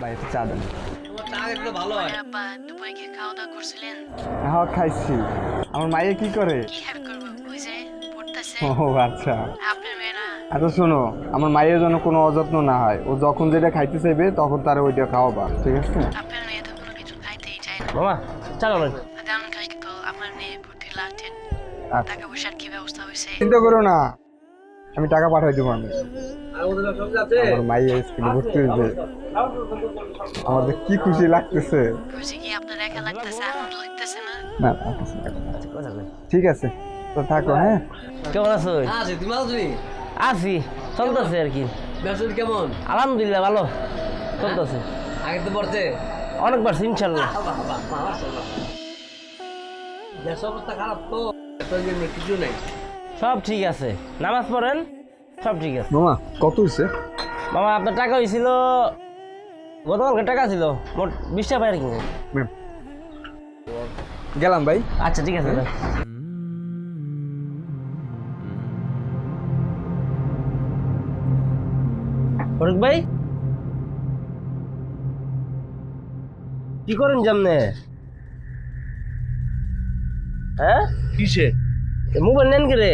ভাই চা দেন হ্যাঁ খাইছি। আমার মাইয়ে কি করে? ও আচ্ছা। আচ্ছা শোনো আমার মায়ের জন্য কোনো অযত্ন না হয়। ও যখন যেটা খাইতে চাইবে তখন তারা ওইটা খাওয়াবা ঠিক আছে? মেয়ে মামা চালো না তেমন খাই তো আপনার মেয়ে ভর্তি লাগছেন আচ্ছা। হয়েছে? চিন্তা করো না। আমি টাকা পাঠাই দেবো আমি। আমার মাইয়া স্কুলে ভর্তি হয়েছে। আমাদের কি খুশি লাগতেছে? না। ঠিক আছে তো থাকো হ্যাঁ? কেমন আছো? আছে চলতেছে আর কি। ব্যবসা কেমন? আলহামদুলিল্লাহ ভালো। চলতেছে। আগে তো পড়ছে? অনেক ইনশাল্লাহ ব্যবসা অবস্থা খারাপ তো? কিছু নেই। সব ঠিক আছে। নামাজ পড়েন? সব ঠিক আছে। মামা কত হয়েছে মামা আপনার টাকা হয়েছিল গতকালকে টাকা ছিল মোট বিশ টাকা পাই কি ম্যাম গেলাম ভাই। আচ্ছা ঠিক আছে। ফরুক ভাই? কি করেন জামনে হ্যাঁ? কিসে? মোবাইল নেন কে রে?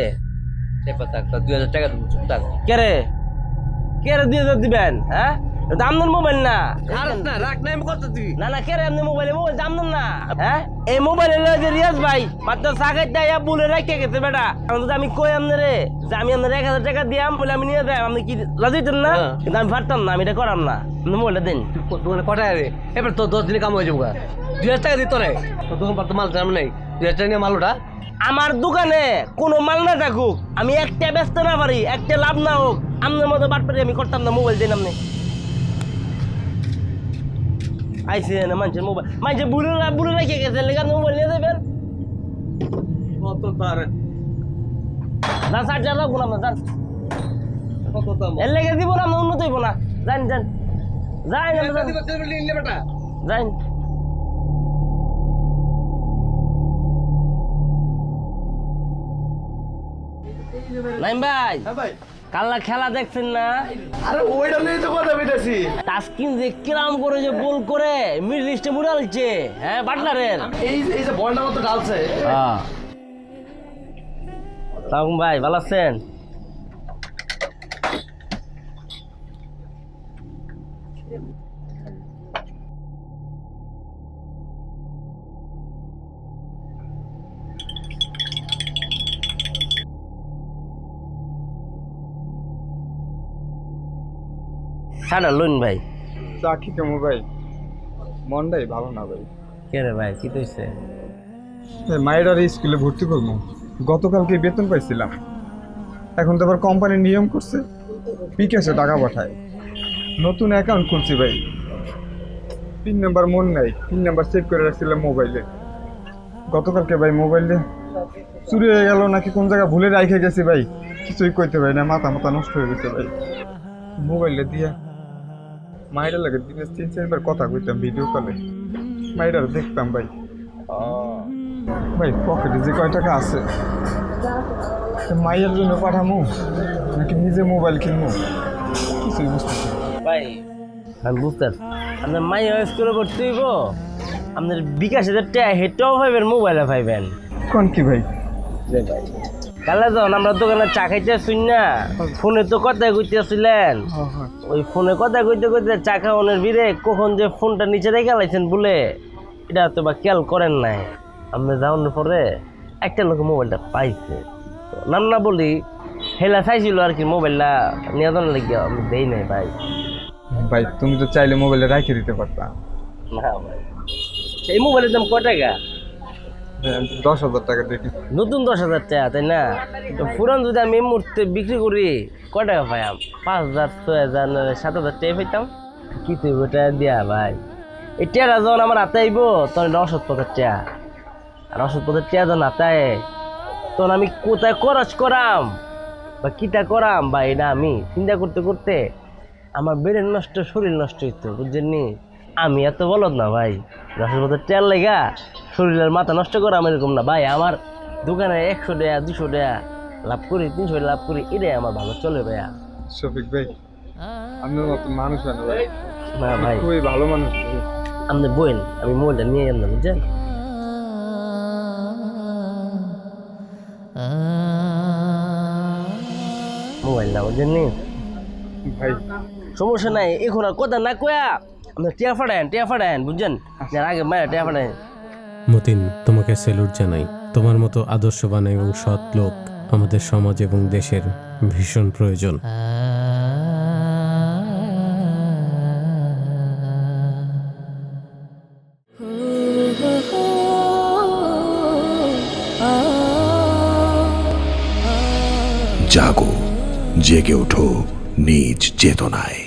থাক দুই হাজার টাকা দেবো চুপ থাক। কে রে? কে রে দুই হাজার দিবেন হ্যাঁ? মোবাইল না। না রাখ না আমি কত না না কে রে আপনি মোবাইলে মোবাইল না হ্যাঁ? এই মোবাইলে লয়ে যে রিয়াজ ভাই মাত্র সাকাই দেয়া বলে রেখে গেছে বেটা। এখন যদি আমি কই আমনে রে যে আমি আপনার এক হাজার টাকা দিয়াম বলে আমি নিয়ে যাই আপনি কি লাজাইতেন না? হ্যাঁ। কিন্তু আমি পারতাম না আমি এটা করাম না। আপনি মোবাইলটা দেন। দোকানে কটায় রে? এবার তো দশ দিনে কাম হয়ে যাব। দুই হাজার টাকা দিত রে। তো দোকান পার মাল জানাম নেই। দুই নিয়ে মাল ওটা আমার দোকানে কোনো মাল না থাকুক আমি একটা ব্যস্ত না পারি একটা লাভ না হোক। আপনার মতো বাটপারি আমি করতাম না মোবাইল দিন আপনি আইসে না মানুষের মোবাইল মানুষের বুড়ে বুড়ে রেখে গেছে লেগে আপনি মোবাইল নিয়ে দেবেন কত তার? না ষাট হাজার রাখব না যান। কত দাম? এর লেগে দিব না উন্নত হইব না। যান যান। যাই না বেটা। যাই নাইম ভাই হ্যাঁ ভাই। কাল্লা খেলা দেখছেন না? আরে ওইটা নিয়ে তো কথা বেটাছি তাস্কিন যে কিরাম করে যে গোল করে মিড লিস্টে মুড়ালছে হ্যাঁ বাটলারের? এই এই যে বলটা মতো ডালছে হ্যাঁ। সালাম ভাই ভালো আছেন? সাড়া লইন ভাই। চাকরি কেমন ভাই। মনটাই ভালো না ভাই। কে রে ভাই কি কইছে? আর স্কুলে ভর্তি করব। গতকালকে বেতন পাইছিলাম। এখন তো আবার কোম্পানি নিয়ম করছে। বিকাশে টাকা পাঠায়। নতুন অ্যাকাউন্ট খুলছি ভাই। পিন নাম্বার মন নাই। পিন নাম্বার সেভ করে রাখছিলাম মোবাইলে গতকালকে ভাই মোবাইলে চুরি হয়ে গেল নাকি কোন জায়গা ভুলে রাখে গেছি ভাই। কিছুই কইতে ভাই না মাথা মাথা নষ্ট হয়ে গেছে ভাই। মোবাইলে দিয়া মায়ের লাগে দিনে তিন চারবার কথা কইতাম ভিডিও কলে মায়ের দেখতাম ভাই। ভাই পকেটে যে কয় টাকা আছে মাইয়ের জন্য পাঠামু নাকি নিজে মোবাইল কিনবো কিছুই বুঝতেছি না। ভাই আমি বুঝতে পারছি। আপনার মাই স্কুলে ভর্তি হইব আপনার বিকাশে যে ট্যা হেটাও পাইবেন মোবাইলে পাইবেন কোন কি ভাই। কালে যখন আমরা দোকানে চা খাইতে শুন না ফোনে তো কথা কইতেছিলেন। ওই ফোনে কথা কইতে কইতে চা খাওয়ানোর ভিড়ে কখন যে ফোনটা নিচে রেখে লাইছেন বলে এটা তো বা খেয়াল করেন নাই। আপনি যাওয়ানোর পরে একটা লোক মোবাইলটা পাইছে। নাম না বলি হেলা চাইছিল আর কি মোবাইলটা নিয়ে যাওয়ার লেগে আমি দেই নাই ভাই। ভাই তুমি তো চাইলে মোবাইলটা রাখে দিতে পারতা। না ভাই। এই মোবাইলের দাম কয় টাকা? দশ হাজার টাকা দেখি। নতুন দশ হাজার টাকা, তাই না? তো পুরান যদি আমি এই মুহূর্তে বিক্রি করি, কয় টাকা পাইম পাঁচ হাজার, ছয় হাজার সাত হাজার টাকা পাইতাম? কি তুই টাকা দিয়া ভাই? এই টেরা যখন আমার হাতে আইব, তখন এটা পথের টেয়া আর পথের টেয়া যখন হাতে তখন আমি কোথায় খরচ করাম? বা কিটা করাম? বা এটা আমি চিন্তা করতে করতে আমার ব্রেন নষ্ট, শরীর নষ্ট হইতো, বুঝছেন নি? আমি এত বলদ না ভাই। দশের পথে তেল লেগা শরীরের মাথা নষ্ট করা আমি এরকম না। ভাই আমার দোকানে একশো টাকা দুশো টাকা লাভ করি তিনশো লাভ করি এটাই আমার ভালো চলে ভাইয়া। শফিক ভাই মতো মানুষ না ভাই। না ভাই। খুবই ভালো মানুষ আপনি বইন আমি মোবাইলটা নিয়ে গেলাম বুঝছেন? মোবাইল না বুঝছেন নি ভাই। সমস্যা নাই এখন আর কথা না কয়া আপনি টিয়া ফাটায়েন টিয়া ফাটায়েন বুঝছেন? যার আগে মায়ের টিয়া ফাটায়েন মতিন তোমাকে স্যালুট জানাই। তোমার মতো আদর্শবান এবং সৎ লোক আমাদের সমাজ এবং দেশের ভীষণ প্রয়োজন। জাগো জেগে ওঠো। নিজ চেতনায়।